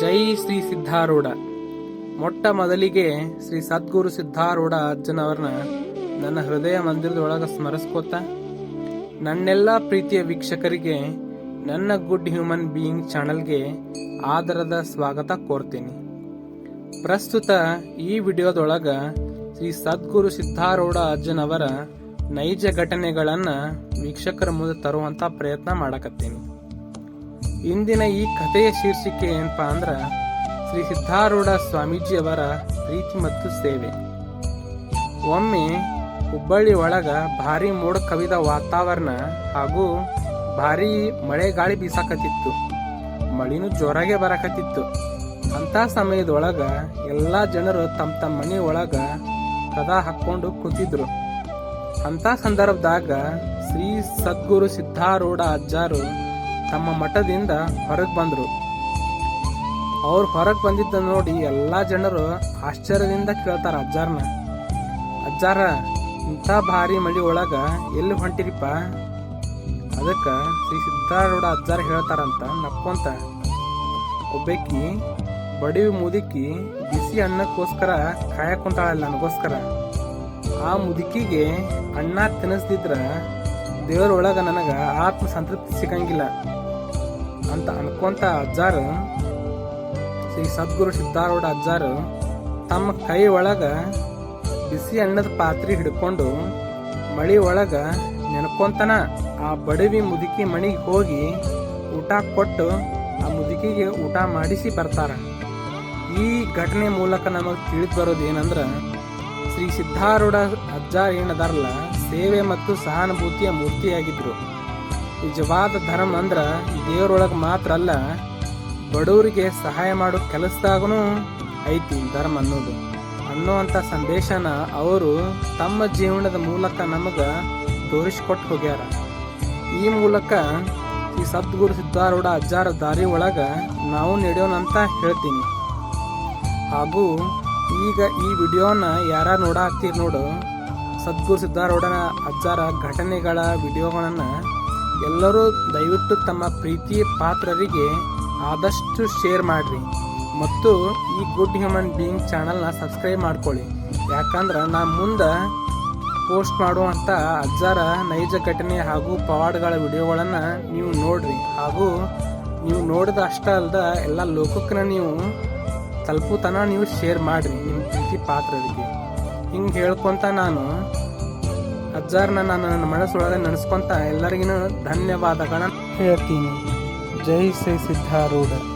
ಜೈ ಶ್ರೀ ಸಿದ್ಧಾರೂಢ. ಮೊಟ್ಟ ಮೊದಲಿಗೆ ಶ್ರೀ ಸದ್ಗುರು ಸಿದ್ಧಾರೂಢ ಅಜ್ಜನವರನ್ನ ನನ್ನ ಹೃದಯ ಮಂದಿರದೊಳಗೆ ಸ್ಮರಿಸ್ಕೋತ, ನನ್ನೆಲ್ಲ ಪ್ರೀತಿಯ ವೀಕ್ಷಕರಿಗೆ, ನನ್ನ ಗುಡ್ ಹ್ಯೂಮನ್ ಬೀಯಿಂಗ್ ಚಾನಲ್ಗೆ ಆದರದ ಸ್ವಾಗತ ಕೋರ್ತೀನಿ. ಪ್ರಸ್ತುತ ಈ ವಿಡಿಯೋದೊಳಗ ಶ್ರೀ ಸದ್ಗುರು ಸಿದ್ಧಾರೂಢ ಅಜ್ಜನವರ ನೈಜ ಘಟನೆಗಳನ್ನು ವೀಕ್ಷಕರ ಮುಂದೆ ತರುವಂತ ಪ್ರಯತ್ನ ಮಾಡಕತ್ತೀನಿ. ಇಂದಿನ ಈ ಕಥೆಯ ಶೀರ್ಷಿಕೆ ಏನಪ್ಪ ಅಂದ್ರೆ ಶ್ರೀ ಸಿದ್ಧಾರೂಢ ಸ್ವಾಮೀಜಿಯವರ ಪ್ರೀತಿ ಮತ್ತು ಸೇವೆ. ಒಮ್ಮೆ ಹುಬ್ಬಳ್ಳಿ ಒಳಗ ಭಾರಿ ಮೋಡ ಕವಿದ ವಾತಾವರಣ ಹಾಗೂ ಭಾರಿ ಮಳೆ ಗಾಳಿ ಬೀಸಾಕತ್ತಿತ್ತು. ಮಳಿನೂ ಜೋರಾಗೆ ಬರಕತ್ತಿತ್ತು. ಅಂತ ಸಮಯದೊಳಗ ಎಲ್ಲಾ ಜನರು ತಮ್ಮ ತಮ್ಮ ಮನೆ ಒಳಗ ಕದ ಹಾಕೊಂಡು ಕೂತಿದ್ರು. ಅಂತ ಸಂದರ್ಭದಾಗ ಶ್ರೀ ಸದ್ಗುರು ಸಿದ್ಧಾರೂಢ ಅಜ್ಜಾರು ತಮ್ಮ ಮಠದಿಂದ ಹೊರಗೆ ಬಂದರು. ಅವ್ರು ಹೊರಗೆ ಬಂದಿದ್ದ ನೋಡಿ ಎಲ್ಲಾ ಜನರು ಆಶ್ಚರ್ಯದಿಂದ ಕೇಳ್ತಾರೆ ಅಜ್ಜಾರ್ನ. ಅಜ್ಜಾರ, ಇಂಥ ಭಾರಿ ಮಳಿ ಒಳಗ ಎಲ್ಲಿ ಹೊಂಟಿರಿಪ್ಪ? ಅದಕ್ಕ ಶ್ರೀ ಸಿದ್ಧಾರೂಢ ಅಜ್ಜಾರ ಹೇಳ್ತಾರಂತ ನಕ್ಕೊಂತ. ಒಬ್ಬಾಕಿ ಬಡಿವಿ ಮುದುಕಿ ಬಿಸಿ ಅನ್ನಕ್ಕೋಸ್ಕರ ಕಾಯಕ್ ಕುಂತಾಳಲ್ಲ ನನಗೋಸ್ಕರ. ಆ ಮುದುಕಿಗೆ ಅನ್ನ ತಿನ್ನಿಸ್ದಿದ್ರ ದೇವರೊಳಗೆ ನನಗೆ ಆತ್ಮ ಸಂತೃಪ್ತಿ ಸಿಗಂಗಿಲ್ಲ. ಅಂತ ಅನ್ಕೊಂತ ಅಜ್ಜಾರು, ಶ್ರೀ ಸದ್ಗುರು ಸಿದ್ಧಾರೂಢ ಅಜ್ಜಾರು ತಮ್ಮ ಕೈ ಒಳಗ ಬಿಸಿ ಅನ್ನದ ಪಾತ್ರೆ ಹಿಡ್ಕೊಂಡು ಮಳಿ ಒಳಗ ನೆನ್ಕೊಂತನ ಆ ಬಡವಿ ಮುದುಕಿ ಮಣಿಗೆ ಹೋಗಿ ಊಟ ಕೊಟ್ಟು ಆ ಮುದುಕಿಗೆ ಊಟ ಮಾಡಿಸಿ ಬರ್ತಾರ. ಈ ಘಟನೆ ಮೂಲಕ ನಮಗೆ ತಿಳಿದು ಬರೋದು ಏನಂದ್ರೆ ಶ್ರೀ ಸಿದ್ಧಾರೂಢ ಅಜ್ಜ ಏನದಾರಲ್ಲ, ಸೇವೆ ಮತ್ತು ಸಹಾನುಭೂತಿಯ ಮೂರ್ತಿಯಾಗಿದ್ರು. ನಿಜವಾದ ಧರ್ಮ ಅಂದ್ರ ದೇವರೊಳಗೆ ಮಾತ್ರ ಅಲ್ಲ, ಬಡವರಿಗೆ ಸಹಾಯ ಮಾಡೋ ಕೆಲಸದಾಗೂ ಐತಿ ಧರ್ಮ ಅನ್ನೋದು. ಅನ್ನೋವಂಥ ಸಂದೇಶನ ಅವರು ತಮ್ಮ ಜೀವನದ ಮೂಲಕ ನಮಗೆ ತೋರಿಸ್ಕೊಟ್ಟು ಹೋಗ್ಯಾರ. ಈ ಮೂಲಕ ಈ ಸದ್ಗುರು ಸಿದ್ಧಾರೂಢ ಅಜ್ಜಾರ ದಾರಿ ಒಳಗ ನಾವು ನಡೆಯೋಣಂತ ಹೇಳ್ತೀನಿ. ಹಾಗೂ ಈಗ ಈ ವಿಡಿಯೋನ ಯಾರ ನೋಡಾಕ್ತೀರಿ ನೋಡು, ಸದ್ಗುರು ಸಿದ್ಧಾರೂಢನ ಅಜ್ಜಾರ ಘಟನೆಗಳ ವಿಡಿಯೋಗಳನ್ನ ಎಲ್ಲರೂ ದಯವಿಟ್ಟು ತಮ್ಮ ಪ್ರೀತಿ ಪಾತ್ರರಿಗೆ ಆದಷ್ಟು ಶೇರ್ ಮಾಡಿರಿ. ಮತ್ತು ಈ ಗುಡ್ ಹ್ಯೂಮನ್ ಬೀಯಿಂಗ್ ಚಾನಲ್ನ ಸಬ್ಸ್ಕ್ರೈಬ್ ಮಾಡ್ಕೊಳ್ಳಿ. ಯಾಕಂದ್ರೆ ನಾ ಮುಂದೆ ಪೋಸ್ಟ್ ಮಾಡುವಂಥ ಅಜ್ಜಾರ ನೈಜ ಘಟನೆ ಹಾಗೂ ಪವಾಡಗಳ ವಿಡಿಯೋಗಳನ್ನು ನೀವು ನೋಡ್ರಿ. ಹಾಗೂ ನೀವು ನೋಡಿದ ಅಷ್ಟೇ ಅಲ್ಲದ ಎಲ್ಲ ಲೋಕಕ್ಕನ್ನ ನೀವು ತಲುಪುತನ ನೀವು ಶೇರ್ ಮಾಡಿರಿ ನಿಮ್ಮ ಪ್ರೀತಿ ಪಾತ್ರರಿಗೆ. ಹಿಂಗೆ ಹೇಳ್ಕೊತ ನಾನು ಅಜ್ಜಾರನ್ನ ನಾನು ನನ್ನ ಮನಸ್ಸೊಳಗೆ ನೆನೆಸ್ಕೊಂತ ಎಲ್ಲರಿಗೂ ಧನ್ಯವಾದಗಳನ್ನು ಹೇಳ್ತೀನಿ. ಜೈ ಶ್ರೀ ಸಿದ್ಧಾರೂಢ.